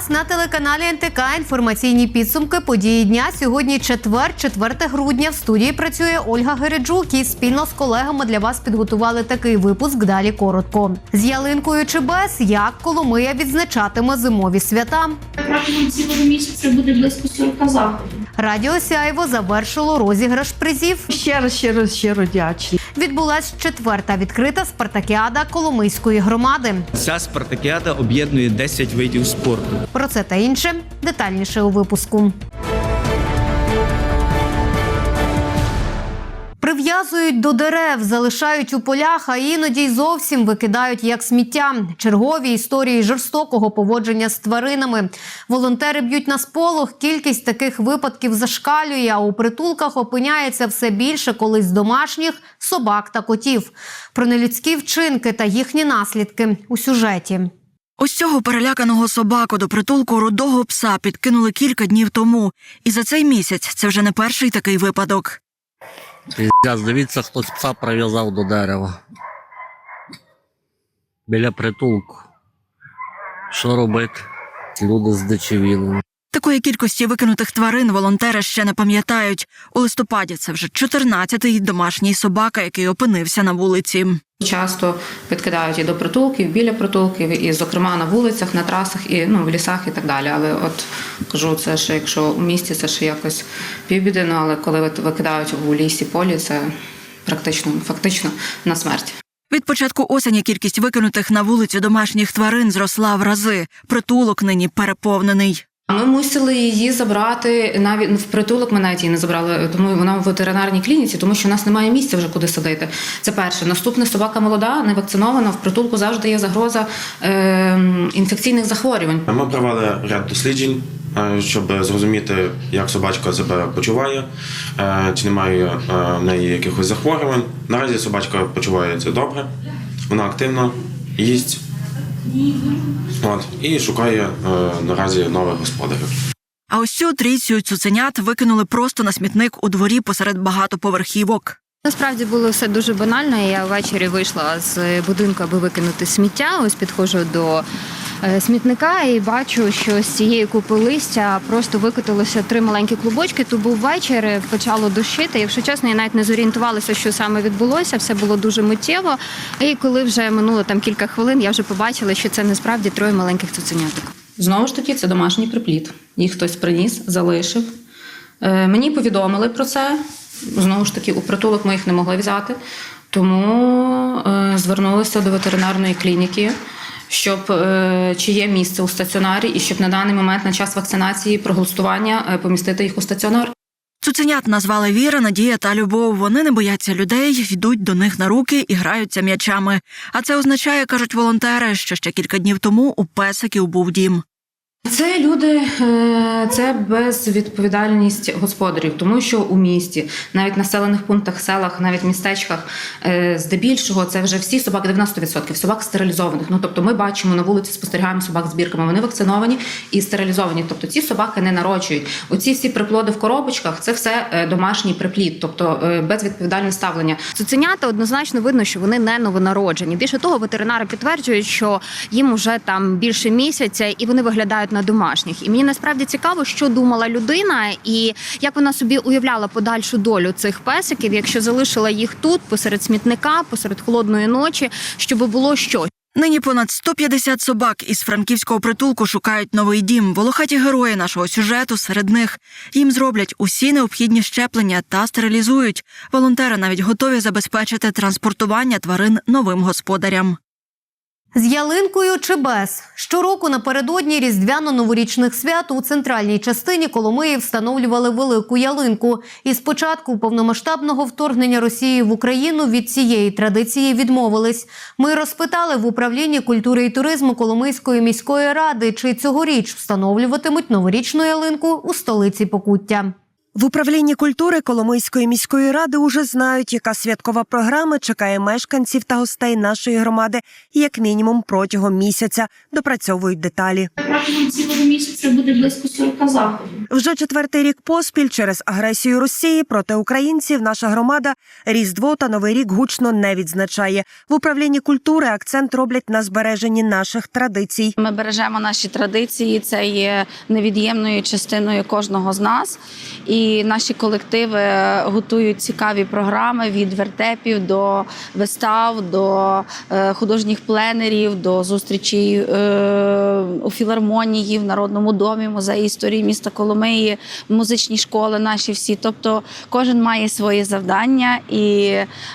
вас на телеканалі НТК інформаційні підсумки події дня. Сьогодні четвер, 4 грудня. В студії працює Ольга Гереджук і спільно з колегами для вас підготували такий випуск. Далі коротко. З ялинкою чи без, як Коломия відзначатиме зимові свята. Протягом цілого місяця буде близько 40 заходів. Радіо Сяйво завершило розіграш призів. Щиро, щиро, щиро вдячні. Відбулась четверта відкрита спартакіада Коломийської громади. Ця спартакіада об'єднує 10 видів спорту. Про це та інше детальніше у випуску. Прив'язують до дерев, залишають у полях, а іноді й зовсім викидають як сміття. Чергові історії жорстокого поводження з тваринами. Волонтери б'ють на сполох. Кількість таких випадків зашкалює. А у притулках опиняється все більше колись домашніх собак та котів. Про нелюдські вчинки та їхні наслідки у сюжеті. Ось цього переляканого собаку до притулку рудого пса підкинули кілька днів тому. І за цей місяць це вже не перший такий випадок. Піздець, дивіться, хтось пса прив'язав до дерева. Біля притулку. Що робити? Люди здичавіли. Такої кількості викинутих тварин волонтери ще не пам'ятають. У листопаді це вже 14-й домашній собака, який опинився на вулиці. Часто підкидають і до притулків, біля притулків, і, зокрема, на вулицях, на трасах, і ну, в лісах і так далі. Але от кажу, це ще якщо у місті це ще якось півбіди, ну, але коли викидають у лісі полі, це практично, фактично на смерть. Від початку осені кількість викинутих на вулицю домашніх тварин зросла в рази. Притулок нині переповнений. Ми мусили її забрати навіть в притулок. Ми навіть її не забрали, тому вона в ветеринарній клініці, тому що у нас немає місця вже куди садити. Це перше. Наступне собака молода, не вакцинована. В притулку завжди є загроза е, інфекційних захворювань. Ми провели ряд досліджень, е, щоб зрозуміти, як собачка себе почуває, е, чи немає е, в неї якихось захворювань. Наразі собачка почувається добре, вона активно їсть От, і шукає е, наразі нових господарів. А ось цю трійцю цуценят викинули просто на смітник у дворі посеред багатоповерхівок. Насправді було все дуже банально. Я ввечері вийшла з будинку, аби викинути сміття. Ось підходжу до смітника і бачу, що з цієї купи листя просто викотилося три маленькі клубочки. То був вечір, почало дощити. Якщо чесно, я навіть не зорієнтувалася, що саме відбулося. Все було дуже миттєво. І коли вже минуло там кілька хвилин, я вже побачила, що це насправді троє маленьких цуценяток. Знову ж таки, це домашній припліт. Їх хтось приніс, залишив. Е, мені повідомили про це. Знову ж таки, у притулок ми їх не могли взяти, тому е, звернулися до ветеринарної клініки, щоб е, чи є місце у стаціонарі, і щоб на даний момент на час вакцинації проголосування е, помістити їх у стаціонар. Цуценят назвали Віра, Надія та Любов. Вони не бояться людей, йдуть до них на руки і граються м'ячами. А це означає, кажуть волонтери, що ще кілька днів тому у песиків був дім. Це люди, е, це безвідповідальність господарів, тому що у місті, навіть населених пунктах, селах, навіть містечках, е, здебільшого це вже всі собаки, 90% собак стерилізованих. Ну тобто, ми бачимо на вулиці, спостерігаємо собак з бірками. Вони вакциновані і стерилізовані. Тобто ці собаки не народжують. Оці всі приплоди в коробочках це все е, домашній приплід, тобто безвідповідальне ставлення. Цуценята однозначно видно, що вони не новонароджені. Більше того, ветеринари підтверджують, що їм уже там більше місяця, і вони виглядають на домашніх. І мені насправді цікаво, що думала людина, і як вона собі уявляла подальшу долю цих песиків, якщо залишила їх тут, посеред смітника, посеред холодної ночі, щоб було що. Нині понад 150 собак із франківського притулку шукають новий дім. Волохаті герої нашого сюжету серед них. Їм зроблять усі необхідні щеплення та стерилізують. Волонтери навіть готові забезпечити транспортування тварин новим господарям. З ялинкою чи без щороку напередодні різдвяно-новорічних свят у центральній частині Коломиї встановлювали велику ялинку. І з початку повномасштабного вторгнення Росії в Україну від цієї традиції відмовились. Ми розпитали в управлінні культури і туризму Коломийської міської ради, чи цьогоріч встановлюватимуть новорічну ялинку у столиці Покуття. В управлінні культури Коломийської міської ради уже знають, яка святкова програма чекає мешканців та гостей нашої громади як мінімум протягом місяця. Допрацьовують деталі. Протягом цілого місяця буде близько 40 заходів. Вже четвертий рік поспіль через агресію Росії проти українців наша громада Різдво та Новий рік гучно не відзначає. В управлінні культури акцент роблять на збереженні наших традицій. Ми бережемо наші традиції, це є невід'ємною частиною кожного з нас. І наші колективи готують цікаві програми від вертепів до вистав, до е, художніх пленерів, до зустрічей у філармонії, в Народному домі, музеї історії міста Коломиї, музичні школи наші всі. Тобто кожен має своє завдання, і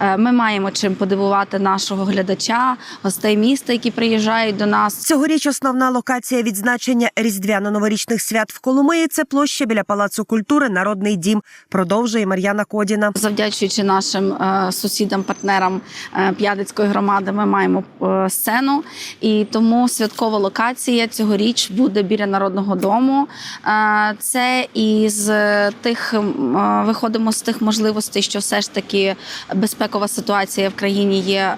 е, ми маємо чим подивувати нашого глядача, гостей міста, які приїжджають до нас. Цьогоріч основна локація відзначення різдвяно-новорічних свят в Коломиї – це площа біля Палацу культури Народний дім. Продовжує Мар'яна Кодіна. Завдячуючи нашим е, сусідам, партнерам е, П'ядицької громади, ми маємо е, сцену, і тому святкова локація цьогоріч буде біля народного дому. Це із тих виходимо з тих можливостей, що все ж таки безпекова ситуація в країні є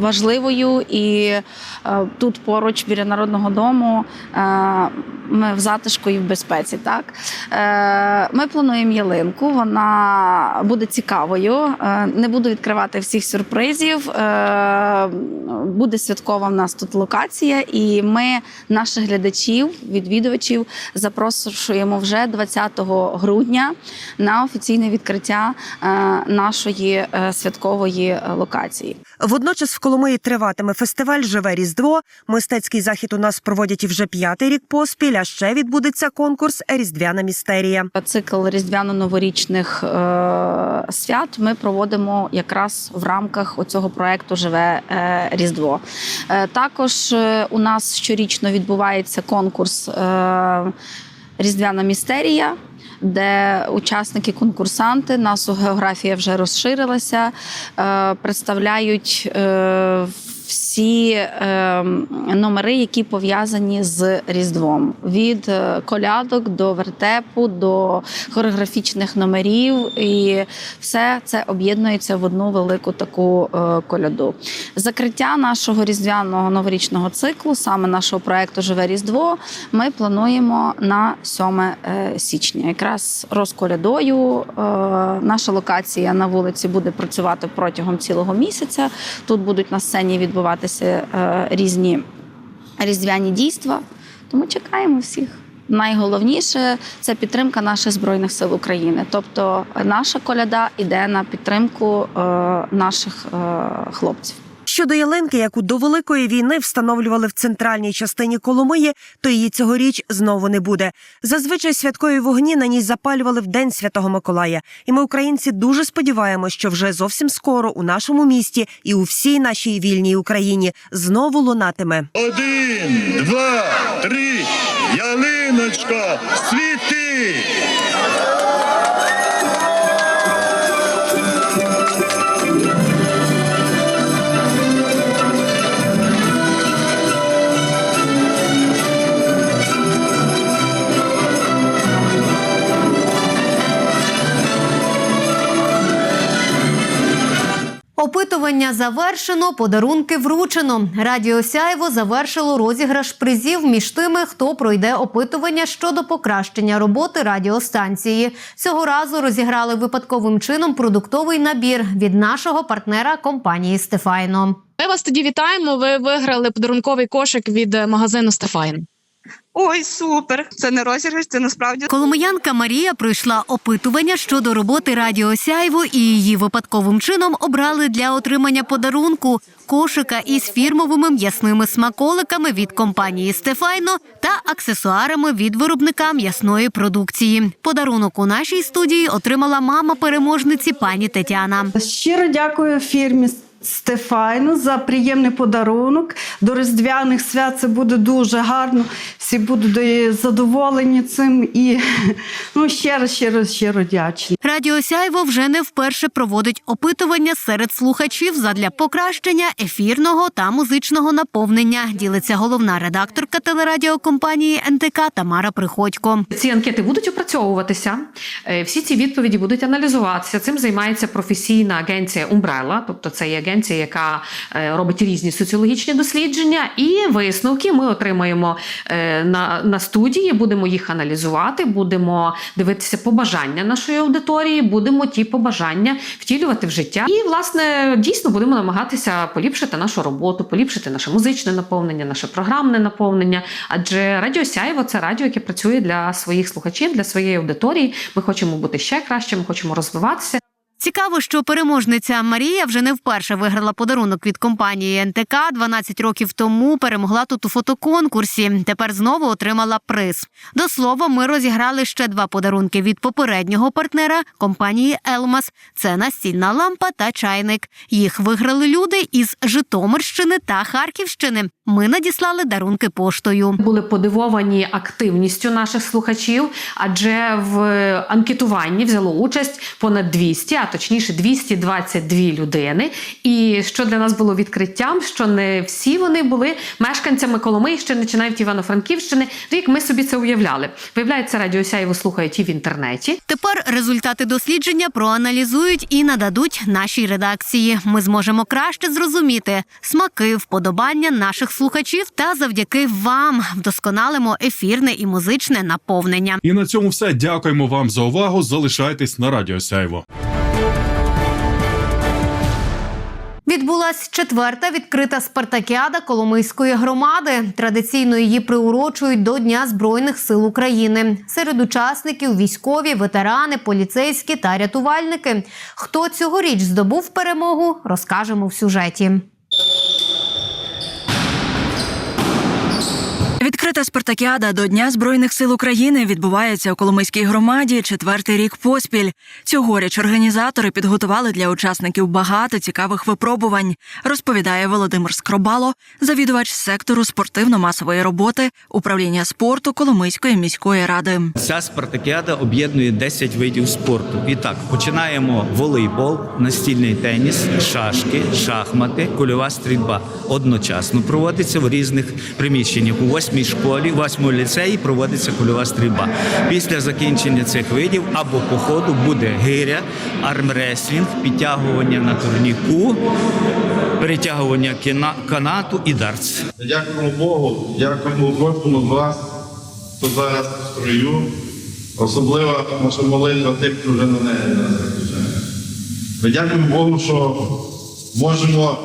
важливою, і тут поруч біля народного дому ми в затишку і в безпеці. Так ми плануємо ялинку. Вона буде цікавою. Е, Не буду відкривати всіх сюрпризів. Е, Буде святкова в нас тут локація, і ми наших глядачів, відвідувачів запрошуємо вже 20 грудня на офіційне відкриття е, нашої святкової локації. Водночас в Коломиї триватиме фестиваль Живе Різдво. Мистецький захід у нас проводять і вже п'ятий рік поспіль. А ще відбудеться конкурс Різдвяна містерія. Цикл різдвяно-новорічних е, свят ми проводимо якраз в рамках цього проекту Живе е, Різдво. Е, також е, у нас щорічно відбувається конкурс е, Різдвяна містерія. Де учасники конкурсанти, наша географія вже розширилася, е, представляють е, всі е, номери, які пов'язані з Різдвом: від е, колядок до вертепу, до хореографічних номерів, і все це об'єднується в одну велику таку е, коляду. Закриття нашого різдвяного новорічного циклу, саме нашого проекту Живе Різдво, ми плануємо на 7 е, січня. Якраз розколядою е, наша локація на вулиці буде працювати протягом цілого місяця. Тут будуть на сцені відбуватися е, різні різдвяні дійства. Тому чекаємо всіх. Найголовніше це підтримка наших збройних сил України. Тобто, наша коляда йде на підтримку е, наших е, хлопців. Щодо ялинки, яку до великої війни встановлювали в центральній частині Коломиї, то її цьогоріч знову не буде. Зазвичай святкові вогні на ній запалювали в день Святого Миколая. І ми, українці, дуже сподіваємося, що вже зовсім скоро у нашому місті і у всій нашій вільній Україні знову лунатиме. Один, два, три, ялиночка, світи! Опитування завершено, подарунки вручено. Радіо Сяйво завершило розіграш призів між тими, хто пройде опитування щодо покращення роботи радіостанції. Цього разу розіграли випадковим чином продуктовий набір від нашого партнера компанії Стефайно. Ми вас тоді вітаємо. Ви виграли подарунковий кошик від магазину Стефайн. Ой, супер! Це не розіграш, це насправді Коломиянка Марія пройшла опитування щодо роботи Радіо Сяйво і її випадковим чином обрали для отримання подарунку кошика із фірмовими м'ясними смаколиками від компанії Стефайно та аксесуарами від виробника м'ясної продукції. Подарунок у нашій студії отримала мама переможниці пані Тетяна. щиро дякую фірмі Стефайну за приємний подарунок. До Різдвяних свят це буде дуже гарно. Всі будуть задоволені цим і ну, ще раз, ще раз, щиро вдячні. Радіо Сяйво вже не вперше проводить опитування серед слухачів задля покращення ефірного та музичного наповнення. Ділиться головна редакторка телерадіокомпанії НТК Тамара Приходько. Ці анкети будуть опрацьовуватися. е, Всі ці відповіді будуть аналізуватися. Цим займається професійна агенція Umbrella, тобто це є агенція, яка е, робить різні соціологічні дослідження. І висновки ми отримаємо е, на, на студії, будемо їх аналізувати, будемо дивитися побажання нашої аудиторії, будемо ті побажання втілювати в життя. І, власне, дійсно будемо намагатися поліпшити нашу роботу, поліпшити наше музичне наповнення, наше програмне наповнення. Адже Радіо Сяєво це радіо, яке працює для своїх слухачів, для своєї аудиторії. Ми хочемо бути ще краще, ми хочемо розвиватися. Цікаво, що переможниця Марія вже не вперше виграла подарунок від компанії НТК. 12 років тому перемогла тут у фотоконкурсі. Тепер знову отримала приз. До слова, ми розіграли ще два подарунки від попереднього партнера компанії Елмас. Це настільна лампа та чайник. Їх виграли люди із Житомирщини та Харківщини. Ми надіслали дарунки поштою. Були подивовані активністю наших слухачів, адже в анкетуванні взяло участь понад 200, а точніше 222 людини. І що для нас було відкриттям, що не всі вони були мешканцями Коломийщини чи навіть Івано-Франківщини, як ми собі це уявляли. Виявляється, радіо Сяєво слухають і в інтернеті. Тепер результати дослідження проаналізують і нададуть нашій редакції. Ми зможемо краще зрозуміти смаки, вподобання наших слухачів та завдяки вам вдосконалимо ефірне і музичне наповнення. І на цьому все. Дякуємо вам за увагу. Залишайтесь на Радіо Сяйво. Відбулась четверта відкрита спартакіада Коломийської громади. Традиційно її приурочують до Дня Збройних сил України. Серед учасників військові, ветерани, поліцейські та рятувальники. Хто цьогоріч здобув перемогу, розкажемо в сюжеті. Відкрита спартакіада до Дня Збройних сил України відбувається у Коломийській громаді четвертий рік поспіль. Цьогоріч організатори підготували для учасників багато цікавих випробувань, розповідає Володимир Скробало, завідувач сектору спортивно-масової роботи управління спорту Коломийської міської ради. Ця спартакіада об'єднує 10 видів спорту. І так, починаємо волейбол, настільний теніс, шашки, шахмати, кульова стрільба. Одночасно проводиться в різних приміщеннях. У восьмій школі, у восьмому ліцеї проводиться кульова стрільба. Після закінчення цих видів або по ходу буде гиря, армреслінг, підтягування на турніку, перетягування канату і дартс. Дякуємо Богу, дякуємо кожному з вас, хто зараз в строю. Особливо наша молитва тим, хто вже на неї нас захищає. Ми дякуємо Богу, що можемо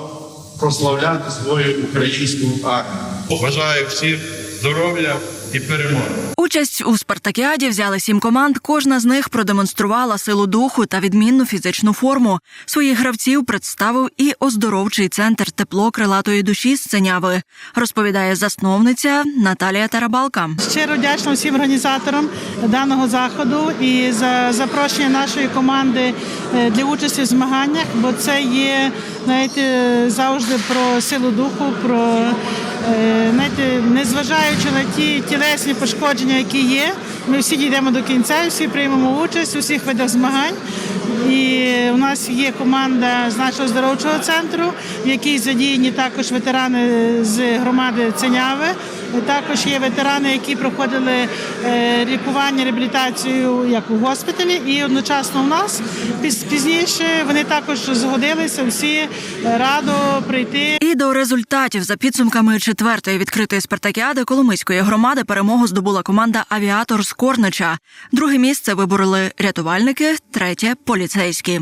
прославляти свою українську армію. Бажаю всім здоров'я і перемоги. Участь у спартакіаді взяли сім команд. Кожна з них продемонструвала силу духу та відмінну фізичну форму. Своїх гравців представив і оздоровчий центр тепло крилатої душі Сценяви, розповідає засновниця Наталія Тарабалка. Щиро вдячна всім організаторам даного заходу і за запрошення нашої команди е, для участі в змаганнях, бо це є знаєте, завжди про силу духу, про незважаючи на ті тілесні пошкодження, які є, ми всі дійдемо до кінця, всі приймемо участь у всіх видах змагань. І у нас є команда з нашого здоровчого центру, в якій задіяні також ветерани з громади Ценяви. Також є ветерани, які проходили е, лікування, реабілітацію як у госпіталі, і одночасно у нас Піз- пізніше вони також згодилися всі е, радо прийти. І до результатів за підсумками четвертої відкритої спартакіади Коломийської громади перемогу здобула команда Авіатор з Корнича. Друге місце вибороли рятувальники, третє поліцейські.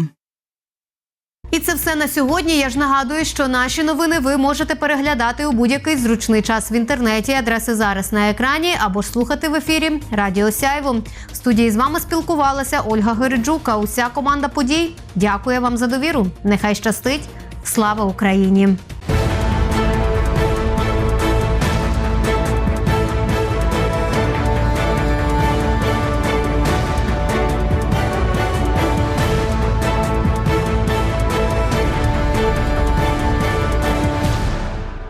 І це все на сьогодні. Я ж нагадую, що наші новини ви можете переглядати у будь-який зручний час в інтернеті. Адреси зараз на екрані або ж слухати в ефірі Радіо Сяйво. В студії з вами спілкувалася Ольга Гириджука. Уся команда подій. Дякую вам за довіру. Нехай щастить. Слава Україні!